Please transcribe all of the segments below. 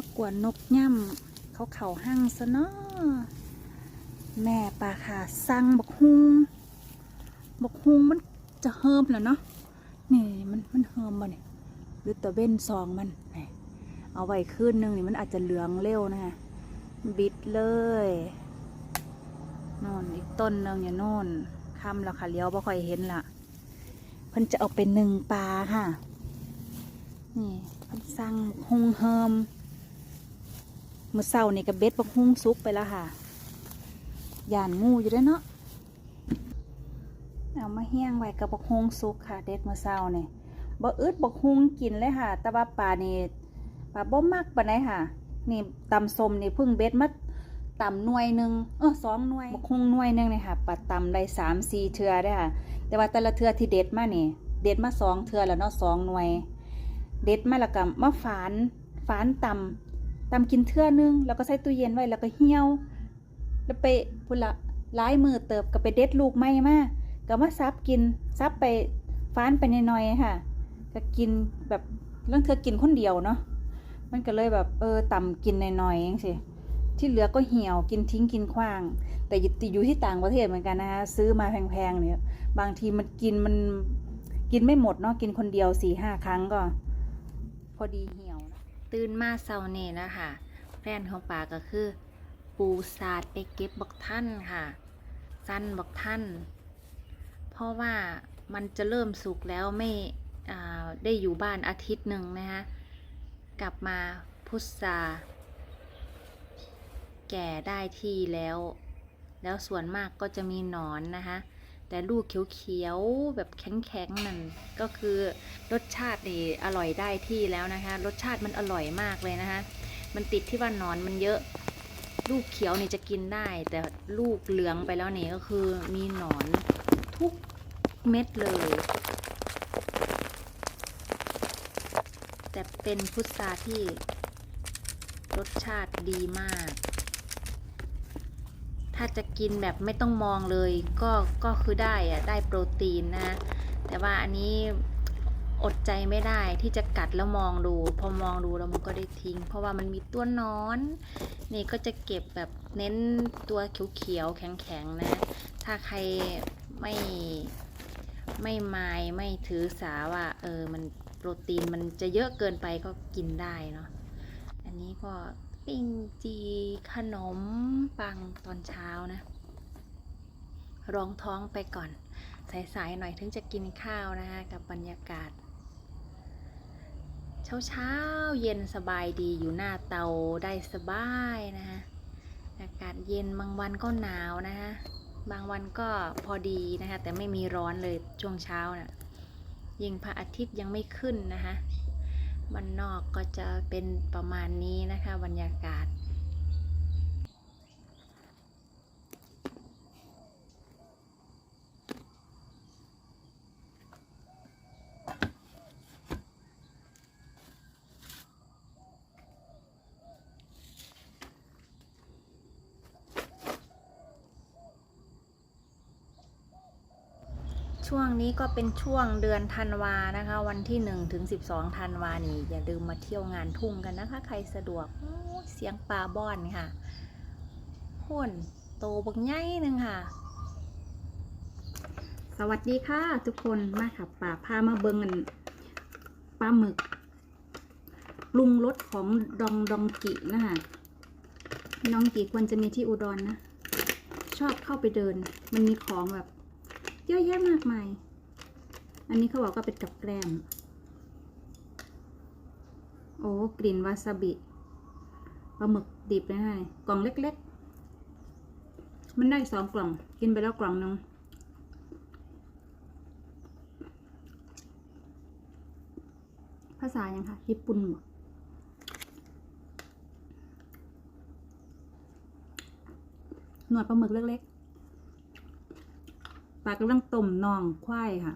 ากวนนกย่ำเขาเข่าหั่งซะเนาะแม่ปลาค่ะสั่งบกฮุงบกฮุงมันจะเฮิมแล้วเนาะนี่มันมันเฮิมบ่เนี่ยหรือตะเว้นซองมันเอาไว้คืนนึงนี่มันอาจจะเหลืองเร็วนะฮะบิดเลยโน่นอีกต้นนึงอย่าโน่นคำแล้วค่ะเลี้ยวบ่ค่อยเห็นละเพิ่นจะเอาเป็นหนึ่งปลาค่ะนี่เพิ่นสั่งฮงเฮิม มื้อเช้านี่ก็เบ็ดบักฮุงสุกไปแล้วค่ะยานงูอยู่ด้อเนาะเอามาเฮี้ยงไว้กับบักฮุงสุกค่ะ เด็ดมื้อเช้านี่บ่อึดบักฮุงกินเลยค่ะ แต่ว่าปลานี่ปลาบ่มักปานใดค่ะ นี่ตำส้มนี่เพิ่งเบ็ดมาตำหน่วยหนึ่งเออสองหน่วยบักฮุงหน่วยหนึงนี่ค่ะปลาตำได้สามสี่เทือได้ค่ะ แต่ว่าแต่ละเทือที่เด็ดมานี่ เด็ดมาสองเทือแล้วเนาะสองหน่วย เด็ดมาแล้วก็มาฝานฝานตำ ตำกินเทื่อนึงแล้วก็ใส่ตู้เย็นไว้แล้วก็เหี่ยว แล้วไปพุ่นละหลายมือเติบก็ไปเด็ดลูกไม้มาก็มาซับกินซับไปฝานไปหน่อยๆค่ะก็กินแบบเรื่องเธอกินคนเดียวเนาะมันก็เลยแบบเออตำกินหน่อยๆเองสิที่เหลือก็เหี่ยวกินทิ้งกินขว้าง แต่อยู่ที่ต่างประเทศเหมือนกันนะคะซื้อมาแพงๆเนี่ยบางทีมันกินมันกินไม่หมดเนาะกินคนเดียวสี่ห้าครั้งก็ พอดีเหี่ยว ตื่นมาเช้านี่นะคะแฟนของป่าก็คือ ปูสาดไปเก็บบักท่านค่ะ สั้นบักท่าน เพราะว่ามันจะเริ่มสุกแล้วไม่ได้อยู่บ้านอาทิตย์หนึ่งนะคะกลับมาพุทราแก่ได้ที่แล้ว แล้วส่วนมากก็จะมีหนอนนะคะ แต่ลูกเขียวๆแบบแข็งๆนั่นก็คือรสชาตินี่อร่อยได้ที่แล้วนะคะ รสชาติมันอร่อยมากเลยนะคะ มันติดที่ว่านอนมันเยอะ ลูกเขียวนี่จะกินได้ แต่ลูกเหลืองไปแล้วนี่ก็คือมีหนอนทุกเม็ดเลย แต่เป็นพุทราที่รสชาติดีมาก ถ้าจะกินแบบไม่ต้องมองเลยก็ก็คือได้อะได้โปรตีนนะแต่ว่าอันนี้อดใจไม่ได้ที่จะกัดแล้วมองดู พอมองดูแล้วมันก็ได้ทิ้ง เพราะว่ามันมีตัวนอน นี่ก็จะเก็บแบบเน้นตัวเขียวๆแข็งๆนะ ถ้าใครไม่ไม่มายไม่ถือสาว่าเออมันโปรตีนมันจะเยอะเกินไปก็กินได้เนาะอันนี้ก็ ปิ้งจีขนมปังตอนเช้านะ รองท้องไปก่อน สายๆหน่อยถึงจะกินข้าวนะคะกับบรรยากาศ เช้าเช้าๆเย็นสบายดีอยู่หน้าเตาได้สบายนะคะอากาศเย็นบางวันก็หนาวนะคะบางวันก็พอดีนะคะแต่ไม่มีร้อนเลยช่วงเช้านะ่ะยิ่งพระอาทิตย์ยังไม่ขึ้นนะคะ มันนอกก็จะเป็นประมาณนี้นะคะ บรรยากาศ ช่วงนี้ก็เป็นช่วงเดือนธันวานะคะ วันที่1ถึง12ธันวานี่อย่าลืมมาเที่ยวงานทุ่งกันนะคะ ใครสะดวกเสียงปลาบ้อนค่ะพ่นโตบักใหญ่หนึ่งค่ะ สวัสดีค่ะ ทุกคนมาค่ะป่าพามาเบิงกันปลาหมึกปรุงรสของดองดองกินะคะน้องกิควรจะมีที่อุดรนนะ ชอบเข้าไปเดิน มันมีของแบบ เยอะแยะมากมาย อันนี้เขาบอกก็เป็นกับแกล้ม โอ้ กลิ่นวาซาบิปลาหมึกดิบเลยนะกล่องเล็กๆ มันได้สองกล่อง กินไปแล้วกล่องนึงภาษายังคะญี่ปุ่นบ่หนวดปลาหมึกเล็กๆ ปลากำลังต้มน่องควายค่ะ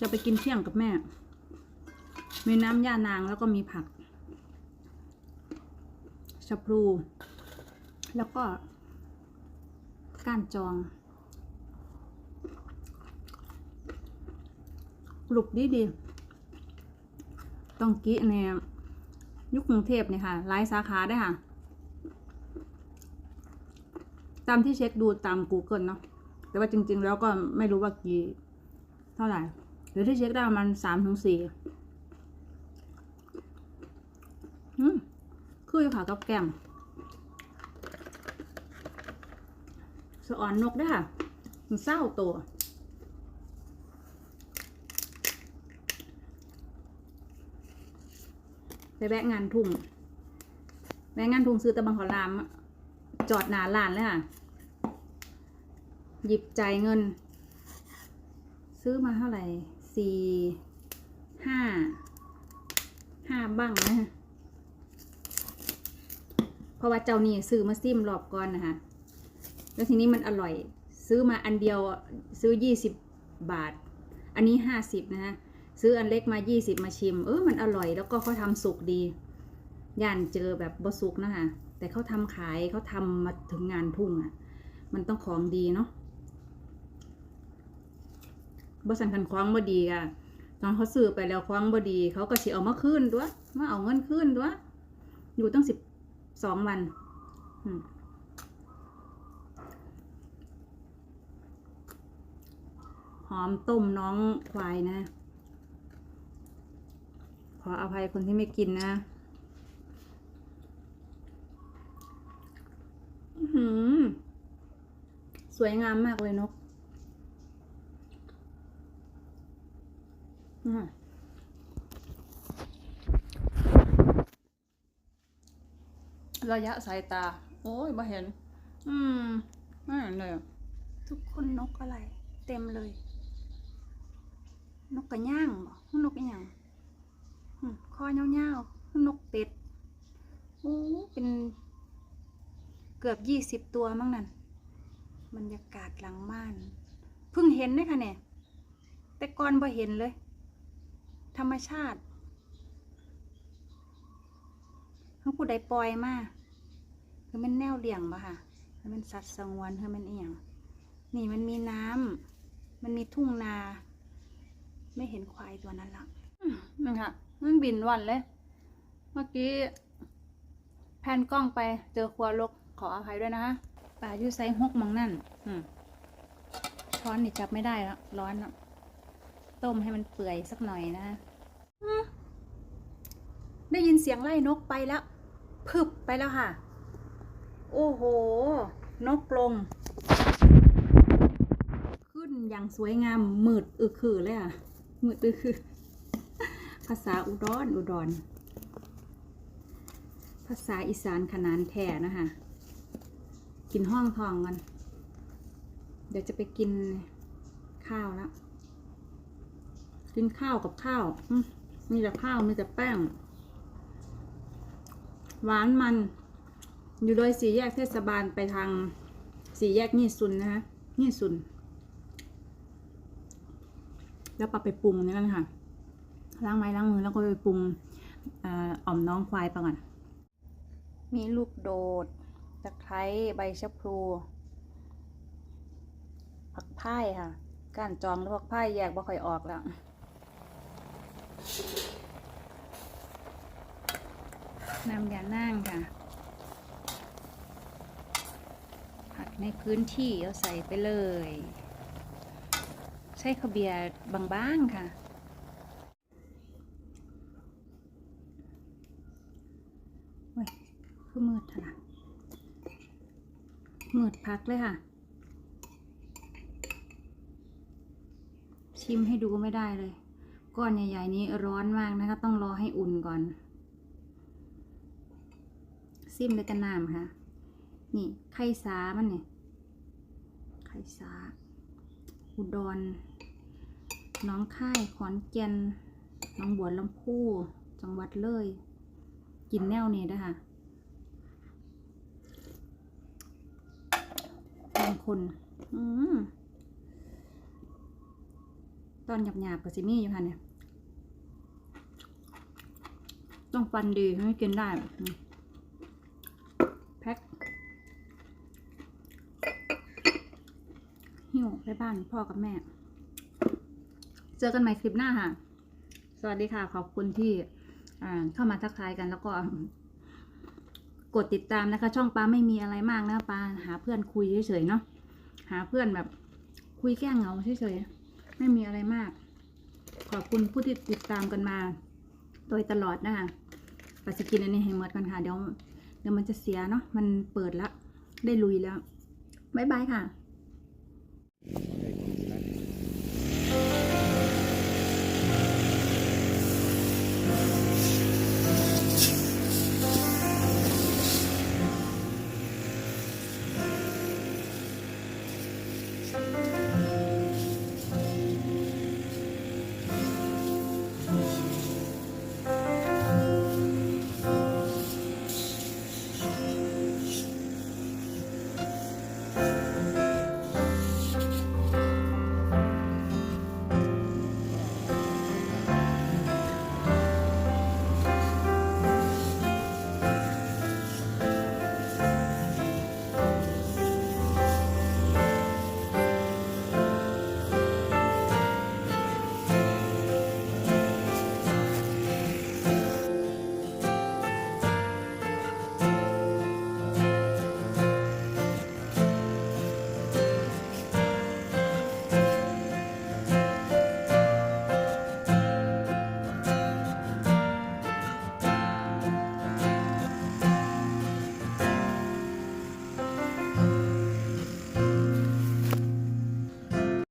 จะไปกินเที่ยงกับแม่ มีน้ำย่านางแล้วก็มีผักชะพลูแล้วก็ก้านจองกรุบดีดีต้องกี้เนี่ยยุคกรุงเทพเนี่ยค่ะหลายสาขาได้ค่ะ ตามที่เช็คดูตาม Google เนาะแต่ว่าจริง ๆ แล้วก็ไม่รู้ว่ากี่เท่าไหร่หรือที่เช็คได้ประมันสามถึงสี่คืออยู่ค่ะกับแกมสะอ่อนนกด้วยค่ะมันเศร้าตัวไปแวะงานทุ่งแวะงานทุ่งซื้อตะบังขอลามอะ จอดหนาลานเลยค่ะ หยิบจ่ายเงิน ซื้อมาเท่าไหร่สี่ห้าห้าบ้างนะฮะเพราะว่าเจ้านี่ซื้อมาซิมรอบก่อนนะคะ แล้วทีนี้มันอร่อย ซื้อมาอันเดียวซื้อยี่สิบบาท อันนี้ห้าสิบนะฮะซื้ออันเล็กมายี่สิบมาชิม เออมันอร่อยแล้วก็เขาทำสุกดี ย่านเจอแบบบะสุกนะคะ แต่เขาทำขายเขาทำมาถึงงานทุ่งอะ่ะ มันต้องของดีเนาะบริสันคันคว้างบดีอะตอนเขาซื้อไปแล้วคว้างบดี เขาก็สิเอามาคืนด้วยมาเอาเงินคืนด้วยอยู่ตั้งสิบสองวันหอมต้มน้องควายนะ ขออภัยคนที่ไม่กินนะ อื้อ หือ สวยงามมากเลยนกระยะสายตา โอ้ยมาเห็น อืมไม่เห็นเลย ทุกคนนกอะไร เต็มเลย นกกระย่างบ่นกอีหยังอืมคอยาวๆนกเป็ดโอ้เป็น กือบยี่สิบตัวมั้งนั่นบรรยากาศหลังม่านเพิ่งเห็นเลยค่ะเนี่ยแต่ก่อนบ่เห็นเลย ธรรมชาติเขาผู้ใดปล่อยมาคือมันแนวเลี่ยงปะค่ะคือมันสัตว์สงวนคือมันเอียง นี่มันมีน้ำมันมีทุ่งนา ไม่เห็นควายตัวนั้นละนั่นค่ะมันบินวันเลย เมื่อกี้แพนกล้องไปเจอครัวลก ขออภัยด้วยนะคะป่าอยู่ไซฮกมองนั่นช้อนนี่จับไม่ได้แล้วร้อนแล้วต้มให้มันเปื่อยสักหน่อยนะได้ยินเสียงไล่นกไปแล้วพึบไปแล้วค่ะ โอ้โห นกลง ขึ้นอย่างสวยงามมืดอึคือเลยอะมืดอึคือ ภาษาอุดรอุดร ภาษาอีสานขนานแท้นะคะ กินห้องทองกัน เดี๋ยวจะไปกินข้าวแล้วกินข้าวกับข้าวมีแต่ข้าวมีแต่แป้ง หวานมัน อยู่โดยสี่แยกเทศบาลไปทางสี่แยกนี่ซุนนะคะนี่ซุน แล้วปไปปรุงนี่กันค่ะ ล้างไม้ล้างมือแล้วก็ไปปรุงอ่อมน้องควายไปก่อน มีลูกโดด ตะไคร้ใบชะพลูผักพายค่ะก้านจองแล้วผักพายแยกบ่ค่อยออกแล้วน้ำยานั่งค่ะ ผักในพื้นที่เอาใส่ไปเลย ใช้ขาวเบียร์บางๆค่ะ เว้ยคือมืดเถอะนะ มืดพักเลยค่ะ ชิมให้ดูไม่ได้เลย ก้อนใหญ่ ๆ นี้ร้อนมากนะคะ ต้องรอให้อุ่นก่อน ซิมด้วยกันน้ำค่ะ นี่ไข่สามันเนี่ยไข่สา อุดรน้องค่ายขอนแก่นน้องบัวลำพู จังหวัดเลย กินแนวนี้ด้วยค่ะบา งคนอืมตอนหยาบๆกับซิมี่อยู่ค่ะเนี่ย ต้องฟันดีให้กินได้ แพ็คหิ้วไปบ้านพ่อกับแม่ เจอกันใหม่คลิปหน้าค่ะ สวัสดีค่ะ ขอบคุณที่เข้ามาทักทายกันแล้วก็ กดติดตามนะคะ ช่องปลาไม่มีอะไรมากนะปลาหาเพื่อนคุยเฉยๆเนาะหาเพื่อนแบบคุยแก้เหงาเฉยๆไม่มีอะไรมาก ขอบคุณผู้ที่ติดตามกันมา โดยตลอดนะคะปลาสกินอันนี้ให้หมดกันค่ะเดี๋ยวเดี๋ยวมันจะเสียเนาะมันเปิดแล้วได้ลุยแล้วบ๊ายบายค่ะ